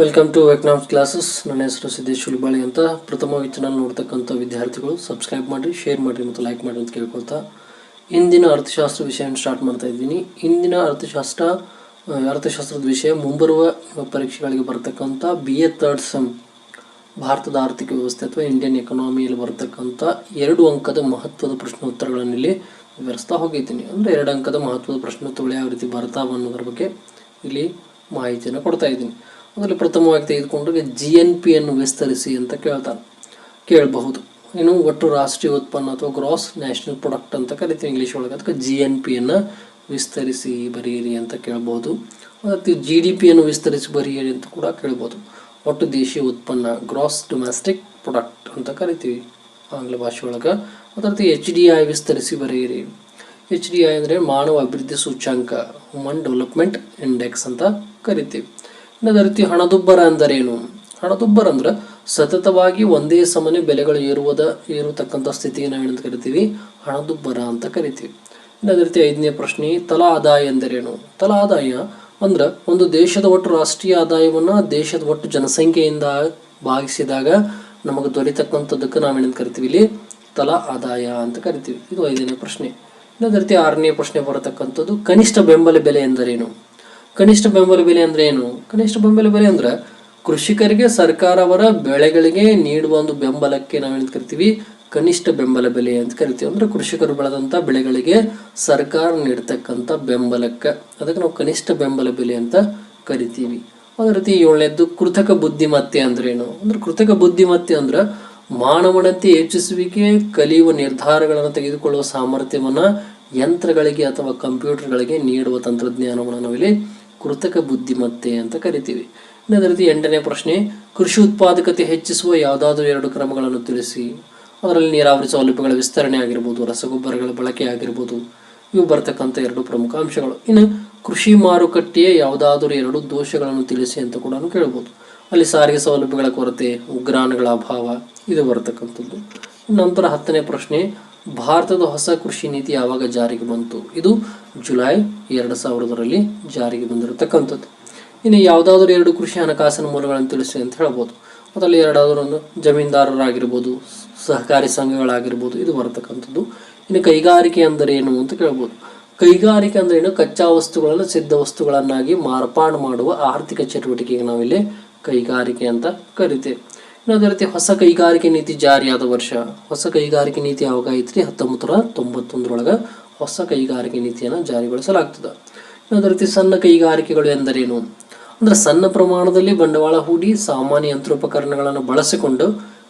Welcome to economics classes ನನ್ನ ಹೆಸರು ಸಿದ್ದೇಶ್ ಉಲ್ಬಾಳಿ ಅಂತ. ಪ್ರಥಮವಾಗಿ ಚಾನಲ್ ನೋಡ್ತಕ್ಕಂಥ ವಿದ್ಯಾರ್ಥಿಗಳು ಸಬ್ಸ್ಕ್ರೈಬ್ ಮಾಡಿರಿ ಶೇರ್ ಮಾಡಿರಿ ಮತ್ತು ಲೈಕ್ ಮಾಡಿ ಅಂತ ಕೇಳ್ಕೊಳ್ತಾ. ಇಂದಿನ ಅರ್ಥಶಾಸ್ತ್ರ ವಿಷಯವನ್ನು ಸ್ಟಾರ್ಟ್ ಮಾಡ್ತಾ ಇದ್ದೀನಿ. ಇಂದಿನ ಅರ್ಥಶಾಸ್ತ್ರ ಅರ್ಥಶಾಸ್ತ್ರದ ವಿಷಯ ಮುಂಬರುವ ಪರೀಕ್ಷೆಗಳಿಗೆ ಬರತಕ್ಕಂಥ ಬಿ ಎ ಥರ್ಡ್ ಸಮ್ ಭಾರತದ ಆರ್ಥಿಕ ವ್ಯವಸ್ಥೆ ಅಥವಾ ಇಂಡಿಯನ್ ಎಕನಾಮಿಯಲ್ಲಿ ಬರತಕ್ಕಂಥ ಎರಡು ಅಂಕದ ಮಹತ್ವದ ಪ್ರಶ್ನೋತ್ತರಗಳನ್ನು ಇಲ್ಲಿ ವಿವರಿಸ್ತಾ ಹೋಗಿದ್ದೀನಿ. ಅಂದರೆ ಎರಡು ಅಂಕದ ಮಹತ್ವದ ಪ್ರಶ್ನೋತ್ತರಗಳು ಯಾವ ರೀತಿ ಬರ್ತಾವ ಅನ್ನೋದ್ರ ಬಗ್ಗೆ ಇಲ್ಲಿ ಮಾಹಿತಿಯನ್ನು ಕೊಡ್ತಾ ಇದ್ದೀನಿ. ಅದರಲ್ಲಿ ಪ್ರಥಮವಾಗಿ ತೆಗೆದುಕೊಂಡ್ರೆ ಜಿ ಎನ್ ಪಿಯನ್ನು ವಿಸ್ತರಿಸಿ ಅಂತ ಕೇಳ್ತಾರೆ ಕೇಳಬಹುದು. ಇನ್ನು ಒಟ್ಟು ರಾಷ್ಟ್ರೀಯ ಉತ್ಪನ್ನ ಅಥವಾ ಗ್ರಾಸ್ ನ್ಯಾಷನಲ್ ಪ್ರೊಡಕ್ಟ್ ಅಂತ ಕರಿತೀವಿ ಇಂಗ್ಲೀಷ್ ಒಳಗೆ. ಅದಕ್ಕೆ ಜಿ ಎನ್ ಪಿಯನ್ನು ವಿಸ್ತರಿಸಿ ಬರೆಯಿರಿ ಅಂತ ಕೇಳ್ಬೋದು ಮತ್ತು ಜಿ ಡಿ ಪಿಯನ್ನು ವಿಸ್ತರಿಸಿ ಬರೆಯಿರಿ ಅಂತ ಕೂಡ ಕೇಳ್ಬೋದು ಒಟ್ಟು ದೇಶೀಯ ಉತ್ಪನ್ನ ಗ್ರಾಸ್ ಡೊಮೆಸ್ಟಿಕ್ ಪ್ರೊಡಕ್ಟ್ ಅಂತ ಕರಿತೀವಿ ಆಂಗ್ಲ ಭಾಷೆ ಒಳಗೆ. ಅದರಂತೆ ಎಚ್ ಡಿ ಐ ವಿಸ್ತರಿಸಿ ಬರೆಯಿರಿ. ಎಚ್ ಡಿ ಐ ಅಂದರೆ ಮಾನವ ಅಭಿವೃದ್ಧಿ ಸೂಚ್ಯಾಂಕ ಹ್ಯೂಮನ್ ಡೆವಲಪ್ಮೆಂಟ್ ಇಂಡೆಕ್ಸ್ ಅಂತ ಕರಿತೀವಿ. ಅದೇ ರೀತಿ ಹಣದುಬ್ಬರ ಅಂದರೇನು ಹಣದುಬ್ಬರ ಅಂದ್ರೆ ಸತತವಾಗಿ ಒಂದೇ ಸಮನೆ ಬೆಲೆಗಳು ಏರುವುದ, ಏರತಕ್ಕಂಥ ಸ್ಥಿತಿಗೆ ನಾವೇನಂತ ಕರಿತೀವಿ? ಹಣದುಬ್ಬರ ಅಂತ ಕರಿತೀವಿ. ಇನ್ನು ರೀತಿ ಐದನೇ ಪ್ರಶ್ನೆ, ತಲಾ ಆದಾಯ ಎಂದರೇನು? ತಲಾ ಆದಾಯ ಅಂದ್ರೆ ಒಂದು ದೇಶದ ಒಟ್ಟು ರಾಷ್ಟ್ರೀಯ ಆದಾಯವನ್ನು ದೇಶದ ಒಟ್ಟು ಜನಸಂಖ್ಯೆಯಿಂದ ಭಾಗಿಸಿದಾಗ ನಮಗೆ ದೊರೆತಕ್ಕಂಥದ್ದಕ್ಕೆ ನಾವೇನಂತ ಕರಿತೀವಿ ಇಲ್ಲಿ? ತಲಾ ಆದಾಯ ಅಂತ ಕರಿತೀವಿ. ಇದು ಐದನೇ ಪ್ರಶ್ನೆ. ಅದೇ ರೀತಿ ಆರನೇ ಪ್ರಶ್ನೆ ಬರತಕ್ಕಂಥದ್ದು, ಕನಿಷ್ಠ ಬೆಂಬಲ ಬೆಲೆ ಎಂದರೇನು? ಕನಿಷ್ಠ ಬೆಂಬಲ ಬೆಲೆ ಅಂದ್ರೆ ಏನು? ಕನಿಷ್ಠ ಬೆಂಬಲ ಬೆಲೆ ಅಂದ್ರೆ ಕೃಷಿಕರಿಗೆ ಸರ್ಕಾರ ಅವರ ಬೆಳೆಗಳಿಗೆ ನೀಡುವ ಒಂದು ಬೆಂಬಲಕ್ಕೆ ನಾವೇನು ಕರಿತೀವಿ? ಕನಿಷ್ಠ ಬೆಂಬಲ ಬೆಲೆ ಅಂತ ಕರಿತೀವಿ. ಅಂದ್ರೆ ಕೃಷಿಕರು ಬೆಳೆದಂತ ಬೆಳೆಗಳಿಗೆ ಸರ್ಕಾರ ನೀಡ್ತಕ್ಕಂಥ ಬೆಂಬಲಕ್ಕೆ ಅದಕ್ಕೆ ನಾವು ಕನಿಷ್ಠ ಬೆಂಬಲ ಬೆಲೆ ಅಂತ ಕರಿತೀವಿ. ಅದೇ ರೀತಿ ಏಳನೇದ್ದು ಕೃತಕ ಬುದ್ಧಿಮತ್ತೆ ಅಂದ್ರೇನು ಅಂದ್ರೆ ಕೃತಕ ಬುದ್ಧಿಮತ್ತೆ ಅಂದ್ರೆ ಮಾನವನಂತೆ ಹೆಚ್ಚಿಸುವಿಕೆ ಕಲಿಯುವ ನಿರ್ಧಾರಗಳನ್ನು ತೆಗೆದುಕೊಳ್ಳುವ ಸಾಮರ್ಥ್ಯವನ್ನ ಯಂತ್ರಗಳಿಗೆ ಅಥವಾ ಕಂಪ್ಯೂಟರ್ಗಳಿಗೆ ನೀಡುವ ತಂತ್ರಜ್ಞಾನವನ್ನು ನಾವಿಲ್ಲಿ ಕೃತಕ ಬುದ್ಧಿಮತ್ತೆ ಅಂತ ಕರಿತೀವಿ. ಅದೇ ರೀತಿ ಎಂಟನೇ ಪ್ರಶ್ನೆ, ಕೃಷಿ ಉತ್ಪಾದಕತೆ ಹೆಚ್ಚಿಸುವ ಯಾವುದಾದ್ರೂ ಎರಡು ಕ್ರಮಗಳನ್ನು ತಿಳಿಸಿ. ಅದರಲ್ಲಿ ನೀರಾವರಿ ಸೌಲಭ್ಯಗಳ ವಿಸ್ತರಣೆ ಆಗಿರ್ಬೋದು, ರಸಗೊಬ್ಬರಗಳ ಬಳಕೆ ಆಗಿರ್ಬೋದು. ಇವು ಬರ್ತಕ್ಕಂಥ ಎರಡು ಪ್ರಮುಖ ಅಂಶಗಳು. ಇನ್ನು ಕೃಷಿ ಮಾರುಕಟ್ಟೆಯ ಯಾವುದಾದರೂ ಎರಡು ದೋಷಗಳನ್ನು ತಿಳಿಸಿ ಅಂತ ಕೂಡ ಕೇಳ್ಬೋದು. ಅಲ್ಲಿ ಸಾರಿಗೆ ಸೌಲಭ್ಯಗಳ ಕೊರತೆ ಉಗ್ರಾಣಗಳ ಅಭಾವ, ಇದು ಬರ್ತಕ್ಕಂಥದ್ದು. ನಂತರ ಹತ್ತನೇ ಪ್ರಶ್ನೆ ಭಾರತದ ಹೊಸ ಕೃಷಿ ನೀತಿ ಯಾವಾಗ ಜಾರಿಗೆ ಬಂತು? ಇದು ಜುಲೈ ಎರಡು ಸಾವಿರದರಲ್ಲಿ ಜಾರಿಗೆ ಬಂದಿರತಕ್ಕಂಥದ್ದು. ಇನ್ನು ಯಾವುದಾದ್ರೂ ಎರಡು ಕೃಷಿ ಹಣಕಾಸಿನ ಮೂಲಗಳನ್ನು ತಿಳಿಸಿ ಅಂತ ಹೇಳ್ಬೋದು. ಅದರಲ್ಲಿ ಎರಡಾದರೂ ಒಂದು ಜಮೀನ್ದಾರರಾಗಿರ್ಬೋದು, ಸಹಕಾರಿ ಸಂಘಗಳಾಗಿರ್ಬೋದು, ಇದು ಬರತಕ್ಕಂಥದ್ದು. ಇನ್ನು ಕೈಗಾರಿಕೆ ಅಂದರೆ ಏನು ಅಂತ ಕೇಳ್ಬೋದು. ಕೈಗಾರಿಕೆ ಅಂದರೆ ಏನು? ಕಚ್ಚಾ ವಸ್ತುಗಳನ್ನು ಸಿದ್ಧ ವಸ್ತುಗಳನ್ನಾಗಿ ಮಾರ್ಪಾಡು ಮಾಡುವ ಆರ್ಥಿಕ ಚಟುವಟಿಕೆಗೆ ನಾವಿಲ್ಲಿ ಕೈಗಾರಿಕೆ ಅಂತ ಕರಿತೇವೆ. ಅದೇ ರೀತಿ ಹೊಸ ಕೈಗಾರಿಕೆ ನೀತಿ ಜಾರಿಯಾದ ವರ್ಷ. ಹೊಸ ಕೈಗಾರಿಕೆ ನೀತಿ ಯಾವಾಗ ಐತ್ರಿ? ಹತ್ತೊಂಬತ್ತು ನೂರ ತೊಂಬತ್ತೊಂದರೊಳಗೆ ಹೊಸ ಕೈಗಾರಿಕೆ ನೀತಿಯನ್ನು ಜಾರಿಗೊಳಿಸಲಾಗ್ತದೆ. ಅದೇ ರೀತಿ ಸಣ್ಣ ಕೈಗಾರಿಕೆಗಳು ಎಂದರೇನು? ಅಂದ್ರೆ ಸಣ್ಣ ಪ್ರಮಾಣದಲ್ಲಿ ಬಂಡವಾಳ ಹೂಡಿ ಸಾಮಾನ್ಯ ಯಂತ್ರೋಪಕರಣಗಳನ್ನು ಬಳಸಿಕೊಂಡು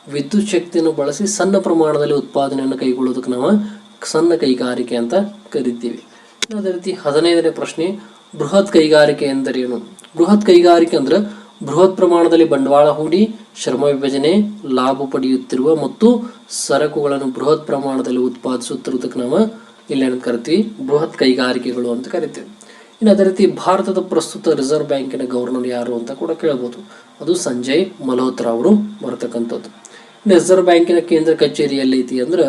ವಿದ್ಯುತ್ ಶಕ್ತಿಯನ್ನು ಬಳಸಿ ಸಣ್ಣ ಪ್ರಮಾಣದಲ್ಲಿ ಉತ್ಪಾದನೆಯನ್ನು ಕೈಗೊಳ್ಳೋದಕ್ಕೆ ನಾವು ಸಣ್ಣ ಕೈಗಾರಿಕೆ ಅಂತ ಕರಿತೀವಿ. ಅದೇ ರೀತಿ ಹದಿನೈದನೇ ಪ್ರಶ್ನೆ, ಬೃಹತ್ ಕೈಗಾರಿಕೆ ಎಂದರೇನು? ಬೃಹತ್ ಕೈಗಾರಿಕೆ ಅಂದ್ರೆ ಬೃಹತ್ ಪ್ರಮಾಣದಲ್ಲಿ ಬಂಡವಾಳ ಹೂಡಿ, ಶ್ರಮ ವಿಭಜನೆ, ಲಾಭ ಪಡೆಯುತ್ತಿರುವ ಮತ್ತು ಸರಕುಗಳನ್ನು ಬೃಹತ್ ಪ್ರಮಾಣದಲ್ಲಿ ಉತ್ಪಾದಿಸುತ್ತಿರುವುದಕ್ಕೆ ನಾವು ಏನಂತ ಕರಿತೀವಿ, ಬೃಹತ್ ಕೈಗಾರಿಕೆಗಳು ಅಂತ ಕರಿತೀವಿ. ಇನ್ನು ಅದೇ ರೀತಿ ಭಾರತದ ಪ್ರಸ್ತುತ ರಿಸರ್ವ್ ಬ್ಯಾಂಕಿನ ಗವರ್ನರ್ ಯಾರು ಅಂತ ಕೂಡ ಕೇಳಬಹುದು ಅದು ಸಂಜಯ್ ಮಲ್ಹೋತ್ರಾ ಅವರು ಬರತಕ್ಕಂಥದ್ದು. ರಿಸರ್ವ್ ಬ್ಯಾಂಕಿನ ಕೇಂದ್ರ ಕಚೇರಿ ಎಲ್ಲೈತಿ ಅಂದ್ರೆ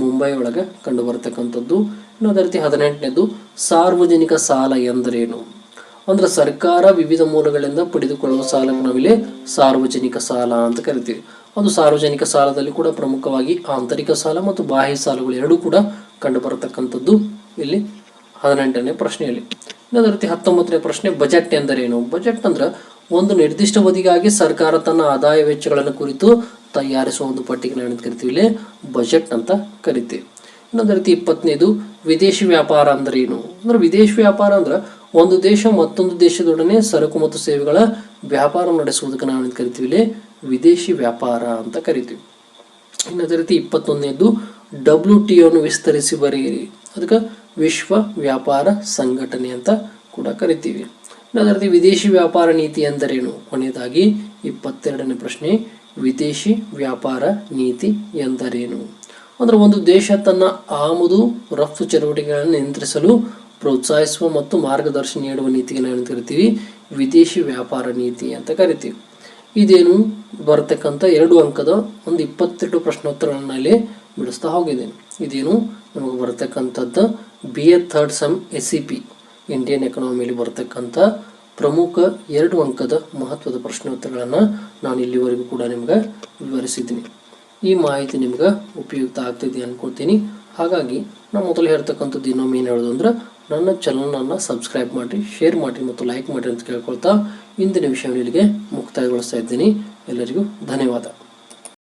ಮುಂಬೈ ಒಳಗೆ ಕಂಡು ಬರತಕ್ಕಂಥದ್ದು. ಇನ್ನು ಅದೇ ರೀತಿ ಹದಿನೆಂಟನೇದು ಸಾರ್ವಜನಿಕ ಸಾಲ ಎಂದರೇನು? ಅಂದ್ರೆ ಸರ್ಕಾರ ವಿವಿಧ ಮೂಲಗಳಿಂದ ಪಡೆದುಕೊಳ್ಳುವ ಸಾಲಕ್ಕೆ ನಾವಿಲ್ಲಿ ಸಾರ್ವಜನಿಕ ಸಾಲ ಅಂತ ಕರಿತೀವಿ. ಅದು ಸಾರ್ವಜನಿಕ ಸಾಲದಲ್ಲಿ ಕೂಡ ಪ್ರಮುಖವಾಗಿ ಆಂತರಿಕ ಸಾಲ ಮತ್ತು ಬಾಹ್ಯ ಸಾಲಗಳು ಎರಡೂ ಕೂಡ ಕಂಡು ಬರತಕ್ಕಂಥದ್ದು ಇಲ್ಲಿ ಹದಿನೆಂಟನೇ ಪ್ರಶ್ನೆಯಲ್ಲಿ. ಇನ್ನೊಂದು ರೀತಿ ಹತ್ತೊಂಬತ್ತನೇ ಪ್ರಶ್ನೆ, ಬಜೆಟ್ ಎಂದರೇನು? ಬಜೆಟ್ ಅಂದ್ರೆ ಒಂದು ನಿರ್ದಿಷ್ಟ ಅವಧಿಗಾಗಿ ಸರ್ಕಾರ ತನ್ನ ಆದಾಯ ವೆಚ್ಚಗಳನ್ನು ಕುರಿತು ತಯಾರಿಸುವ ಒಂದು ಪಟ್ಟಿಗೆ ನಾವು ಕರಿತೀವಿ. ಇಲ್ಲಿ ಬಜೆಟ್ ಅಂತ ಕರಿತೀವಿ. ಇನ್ನೊಂದು ರೀತಿ ಇಪ್ಪತ್ತನೇದು ವಿದೇಶಿ ವ್ಯಾಪಾರ ಅಂದ್ರೆ ಏನು? ಅಂದ್ರೆ ವಿದೇಶಿ ವ್ಯಾಪಾರ ಅಂದ್ರೆ ಒಂದು ದೇಶ ಮತ್ತೊಂದು ದೇಶದೊಡನೆ ಸರಕು ಮತ್ತು ಸೇವೆಗಳ ವ್ಯಾಪಾರ ನಡೆಸುವುದಕ್ಕೆ ನಾವು ಕರಿತೀವಿ ಇಲ್ಲಿ? ವಿದೇಶಿ ವ್ಯಾಪಾರ ಅಂತ ಕರಿತೀವಿ. ಇನ್ನು ಅದೇ ರೀತಿ ಇಪ್ಪತ್ತೊಂದನೇದು ಡಬ್ಲ್ಯೂ ಟಿ ಅನ್ನು ವಿಸ್ತರಿಸಿ ಬರೆಯಿರಿ. ಅದಕ್ಕೆ ವಿಶ್ವ ವ್ಯಾಪಾರ ಸಂಘಟನೆ ಅಂತ ಕೂಡ ಕರಿತೀವಿ. ಇನ್ನೊಂದು ರೀತಿ ವಿದೇಶಿ ವ್ಯಾಪಾರ ನೀತಿ ಎಂದರೇನು ಕೊನೆಯದಾಗಿ ಇಪ್ಪತ್ತೆರಡನೇ ಪ್ರಶ್ನೆ, ವಿದೇಶಿ ವ್ಯಾಪಾರ ನೀತಿ ಎಂದರೇನು? ಅಂದ್ರೆ ಒಂದು ದೇಶ ತನ್ನ ಆಮದು, ರಫ್ತು ಚಟುವಟಿಕೆಗಳನ್ನು ನಿಯಂತ್ರಿಸಲು ಪ್ರೋತ್ಸಾಹಿಸುವ ಮತ್ತು ಮಾರ್ಗದರ್ಶನ ನೀಡುವ ಏನಂತ ಕರಿತೀವಿ ವಿದೇಶಿ ವ್ಯಾಪಾರ ನೀತಿ ಅಂತ ಕರಿತೀವಿ. ಇದೇನು? ಬರತಕ್ಕಂಥ ಎರಡು ಅಂಕದ ಒಂದು ಇಪ್ಪತ್ತೆರಡು ಪ್ರಶ್ನೋತ್ತರಗಳನ್ನ ಇಲ್ಲಿ ಬಿಡಿಸ್ತಾ ಹೋಗಿದ್ದೇನೆ. ಇದೇನು? ನಮಗೆ ಬರತಕ್ಕಂಥದ್ದು B A third sem S C P Indian ಎಕನಾಮಿಲಿ ಬರತಕ್ಕಂಥ ಪ್ರಮುಖ ಎರಡು ಅಂಕದ ಮಹತ್ವದ ಪ್ರಶ್ನೋತ್ತರಗಳನ್ನು ನಾನು ಇಲ್ಲಿವರೆಗೂ ಕೂಡ ನಿಮ್ಗೆ ವಿವರಿಸಿದ್ದೀನಿ. ಈ ಮಾಹಿತಿ ನಿಮ್ಗೆ ಉಪಯುಕ್ತ ಆಗ್ತೈತಿ ಅಂದ್ಕೊಳ್ತೀನಿ ಹಾಗಾಗಿ ನಾನು ಮೊದಲು ಹೇಳ್ತಕ್ಕಂಥದ್ದು ಇನ್ನೊಮ್ಮೆ ಏನು ಹೇಳೋದು ಅಂದ್ರೆ, ನನ್ನ ಚಾನಲನ್ನು ಸಬ್ಸ್ಕ್ರೈಬ್ ಮಾಡಿ ಶೇರ್ ಮಾಡಿ ಮತ್ತು ಲೈಕ್ ಮಾಡಿ ಅಂತ ಕೇಳ್ಕೊಳ್ತಾ ಇಂದಿನ ವಿಷಯವನ್ನು ಇಲ್ಲಿಗೆ ಮುಕ್ತಾಯಗೊಳಿಸ್ತಾ ಇದ್ದೀನಿ. ಎಲ್ಲರಿಗೂ ಧನ್ಯವಾದ.